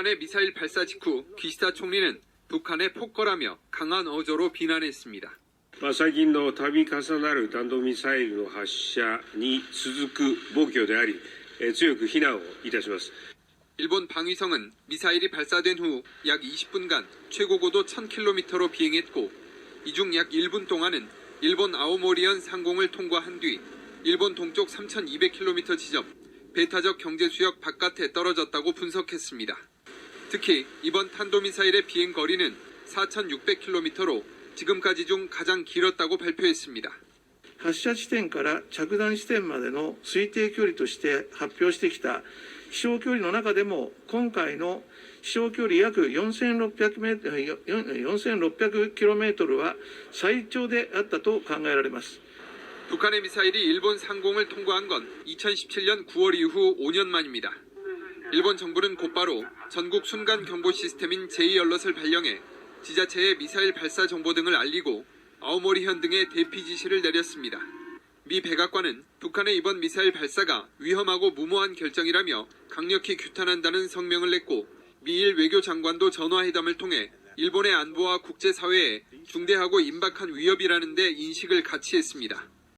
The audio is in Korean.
북한의 미사일 발사 직후 기시다 총리는 북한의 폭거라며 강한 어조로 비난했습니다. まあ、最近の度重なる弾道ミサイルの発射に続く暴挙であり、えー強く非難をいたします。 일본 방위성은 미사일이 발사된 후 약 20분간 최고 고도 1000km로 비행했고 이 중 약 1분 동안은 일본 아오모리현 상공을 통과한 뒤 일본 동쪽 3200km 지점 배타적 경제 수역 바깥에 떨어졌다고 분석했습니다. 특히 이번 탄도미사일의 비행 거리는 4600km로 지금까지 중 가장 길었다고 발표했습니다. 発射地点から着弾地点までの推定距離として発表してきた飛翔距離の中でも今回の飛翔距離約4600メートルよ4600キロメートルは最長であったと考えられます。 북한의 미사일이 일본 상공을 통과한 건 2017년 9월 이후 5년 만입니다. 일본 정부는 곧바로 전국 순간 경보 시스템인 제2얼럿을 발령해 지자체에 미사일 발사 정보 등을 알리고 아오모리현 등의 대피 지시를 내렸습니다. 미 백악관은 북한의 이번 미사일 발사가 위험하고 무모한 결정이라며 강력히 규탄한다는 성명을 냈고 미일 외교 장관도 전화회담을 통해 일본의 안보와 국제사회에 중대하고 임박한 위협이라는 데 인식을 같이 했습니다.